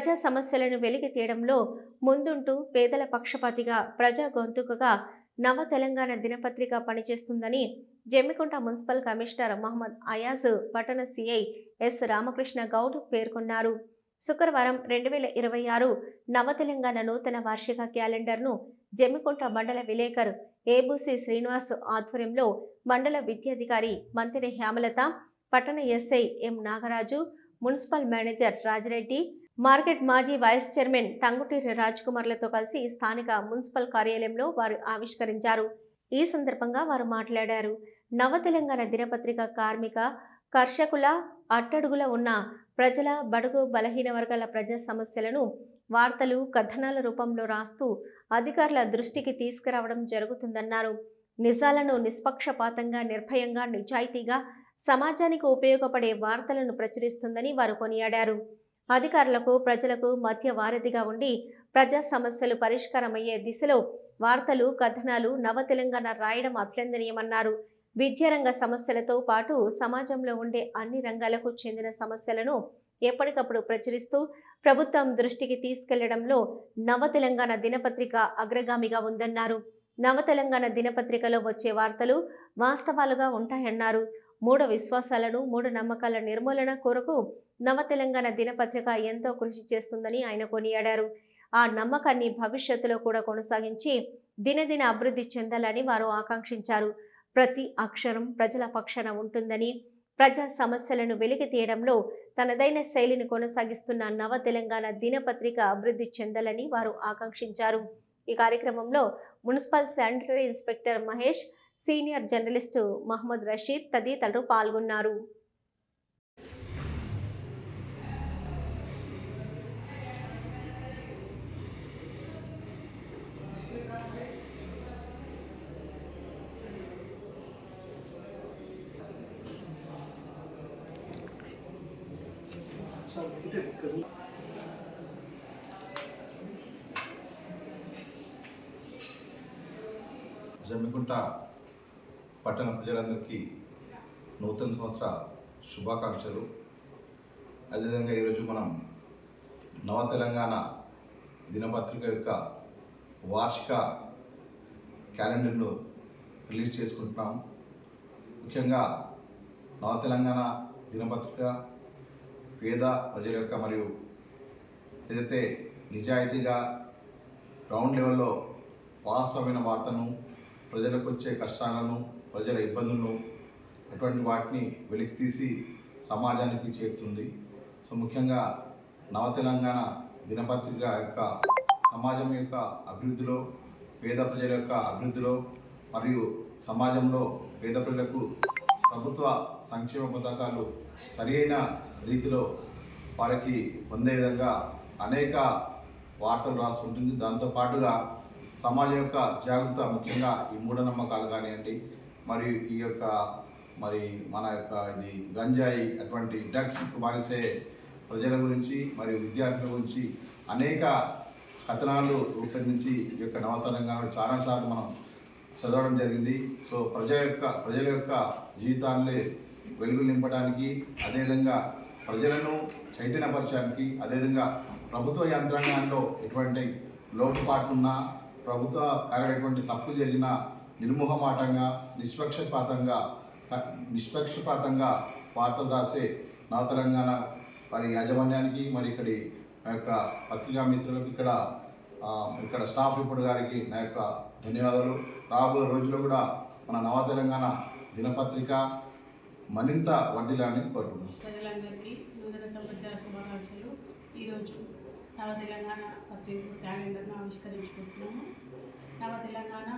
ప్రజా సమస్యలను వెలికి తీయడంలో ముందుంటూ పేదల పక్షపాతిగా ప్రజా గొంతుకగా నవ తెలంగాణ దినపత్రిక పనిచేస్తుందని జమ్మికుంట మున్సిపల్ కమిషనర్ మహమ్మద్ అయాజ్ పట్టణ సిఐ ఎస్ రామకృష్ణ గౌడ్ పేర్కొన్నారు. శుక్రవారం రెండు వేల ఇరవై ఆరు నవ తెలంగాణ నూతన వార్షిక క్యాలెండర్ను జమ్మికుంట మండల విలేకర్ ఏబూసి శ్రీనివాస్ ఆధ్వర్యంలో మండల విద్యాధికారి మంత్రి హేమలత పట్టణ SI M Nagaraju municipal manager Rajireddy market మాజీ వైస్ చైర్మన్ టంగుటూరి రాజ్ కుమార్లతో కలిసి స్థానిక మున్సిపల్ కార్యాలయంలో వారు ఆవిష్కరించారు. ఈ సందర్భంగా వారు మాట్లాడారు. నవ తెలంగాణ దినపత్రిక కార్మిక కర్షకుల అట్టడుగుల ఉన్న ప్రజల బడుగు బలహీన వర్గాల ప్రజా సమస్యలను వార్తలు కథనాల రూపంలో రాస్తూ అధికారుల దృష్టికి తీసుకురావడం జరుగుతుందన్నారు. నిజాలను నిష్పక్షపాతంగా నిర్భయంగా నిజాయితీగా సమాజానికి ఉపయోగపడే వార్తలను ప్రచురిస్తుందని వారు కొనియాడారు. అధికారులకు ప్రజలకు మధ్య వారధిగా ఉండి ప్రజా సమస్యలు పరిష్కారమయ్యే దిశలో వార్తలు కథనాలు నవ తెలంగాణ రాయడం అభినందనీయమన్నారు. విద్యారంగ సమస్యలతో పాటు సమాజంలో ఉండే అన్ని రంగాలకు చెందిన సమస్యలను ఎప్పటికప్పుడు ప్రచురిస్తూ ప్రభుత్వం దృష్టికి తీసుకెళ్ళడంలో నవ తెలంగాణ దినపత్రిక అగ్రగామిగా ఉందన్నారు. నవ తెలంగాణ దినపత్రికలో వచ్చే వార్తలు వాస్తవాలుగా ఉంటాయన్నారు. మూఢ విశ్వాసాలను మూఢ నమ్మకాల నిర్మూలన కొరకు నవ తెలంగాణ దినపత్రిక ఎంతో కృషి చేస్తుందని ఆయన కొనియాడారు. ఆ నమ్మకాన్ని భవిష్యత్తులో కూడా కొనసాగించి దినదిన అభివృద్ధి చెందాలని వారు ఆకాంక్షించారు. ప్రతి అక్షరం ప్రజల పక్షాన ఉంటుందని ప్రజా సమస్యలను వెలికి తీయడంలో తనదైన శైలిని కొనసాగిస్తున్న నవ తెలంగాణ దినపత్రిక అభివృద్ధి చెందాలని వారు ఆకాంక్షించారు. ఈ కార్యక్రమంలో municipal sanitary inspector Mahesh senior journalist Mohammed Rasheed తదితరులు పాల్గొన్నారు. జమ్మికుంట పట్టణ ప్రజలందరికీ నూతన సంవత్సర శుభాకాంక్షలు. అదేవిధంగా ఈరోజు మనం నవ తెలంగాణ దినపత్రిక యొక్క వార్షిక క్యాలెండర్ను రిలీజ్ చేసుకుంటున్నాం. ముఖ్యంగా నవ తెలంగాణ దినపత్రిక పేద ప్రజల యొక్క మరియు ఏదైతే నిజాయితీగా గ్రౌండ్ లెవెల్లో వాస్తవమైన వార్తను ప్రజలకు వచ్చే కష్టాలను ప్రజల ఇబ్బందులను అటువంటి వాటిని వెలికి తీసి సమాజానికి చేరుతుంది. సో ముఖ్యంగా నవ తెలంగాణ దినపత్రిక యొక్క సమాజం యొక్క అభివృద్ధిలో పేద ప్రజల యొక్క అభివృద్ధిలో మరియు సమాజంలో పేద ప్రజలకు ప్రభుత్వ సంక్షేమ పథకాలు సరియైన రీతిలో వారికి పొందే విధంగా అనేక వార్తలు రాస్తుంటుంది. దాంతో పాటుగా సమాజం యొక్క జాగ్రత్త ముఖ్యంగా ఈ మూఢనమ్మకాలు కానివ్వండి మరియు ఈ యొక్క మరి మన యొక్క ఇది గంజాయి అటువంటి డ్రగ్స్ మారిసే ప్రజల గురించి మరియు విద్యార్థుల గురించి అనేక కథనాలు రూపొందించి ఈ యొక్క నవ చాలాసార్లు మనం చదవడం జరిగింది. సో ప్రజా యొక్క ప్రజల యొక్క జీవితాన్ని వెలుగు నింపడానికి అదేవిధంగా ప్రజలను చైతన్యపరచడానికి అదేవిధంగా ప్రభుత్వ యంత్రాంగంలో ఎటువంటి లోటుపాట్లున్నా ప్రభుత్వ కార్యటువంటి తప్పు జరిగిన నిర్మోహమాటంగా నిష్పక్షపాతంగా నిష్పక్షపాతంగా వార్తలు రాసే నవ తెలంగాణ వారి యాజమాన్యానికి మరి ఇక్కడి నా యొక్క పత్రికా మిత్రులకు ఇక్కడ ఇక్కడ స్టాఫ్ రిపోర్ట్ గారికి నా యొక్క ధన్యవాదాలు. రాబోయే రోజుల్లో కూడా మన నవ తెలంగాణ దినపత్రిక మరింత వర్ధిల్లాలని కోరుకుంటున్నాం. ప్రజలందరికీ నూతన సంవత్సర శుభాకాంక్షలు. ఈరోజు నవ తెలంగాణ పత్రిక క్యాలెండర్ను ఆవిష్కరించుకుంటున్నాము. నవ తెలంగాణ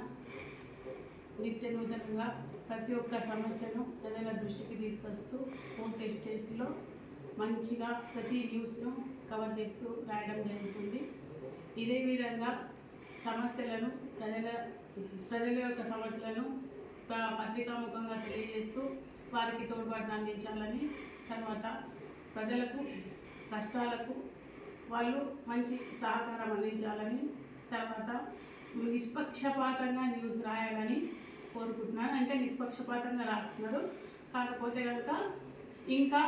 నిత్య నూతనంగా ప్రతి ఒక్క సమస్యను ప్రజల దృష్టికి తీసుకొస్తూ పూర్తి స్టేట్లో మంచిగా ప్రతి న్యూస్ను కవర్ చేస్తూ రాయడం జరుగుతుంది. ఇదే విధంగా సమస్యలను ప్రజల ప్రజల యొక్క సమస్యలను పత్రికాముఖంగా తెలియజేస్తూ వారికి తోడ్పాటును అందించాలని తర్వాత ప్రజలకు కష్టాలకు వాళ్ళు మంచి సహకారం అందించాలని తర్వాత నిష్పక్షపాతంగా న్యూస్ రాయాలని కోరుకుంటున్నాను. అంటే నిష్పక్షపాతంగా రాస్తున్నారు. కాకపోతే కనుక ఇంకా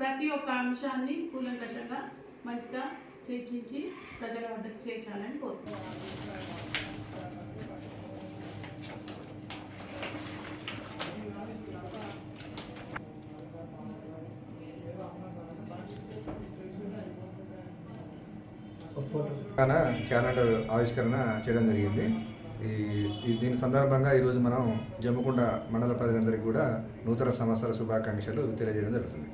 ప్రతి ఒక్క అంశాన్ని కూలంకషంగా మంచిగా చర్చించి ప్రజల వద్దకు చేర్చాలని కోరుకుంటున్నాను తెలంగాణ క్యాలెండర్ ఆవిష్కరణ చేయడం జరిగింది. ఈ దీని సందర్భంగా ఈరోజు మనం జమ్ముకుంట మండల ప్రజలందరికీ కూడా నూతన సంవత్సర శుభాకాంక్షలు తెలియజేయడం జరుగుతుంది.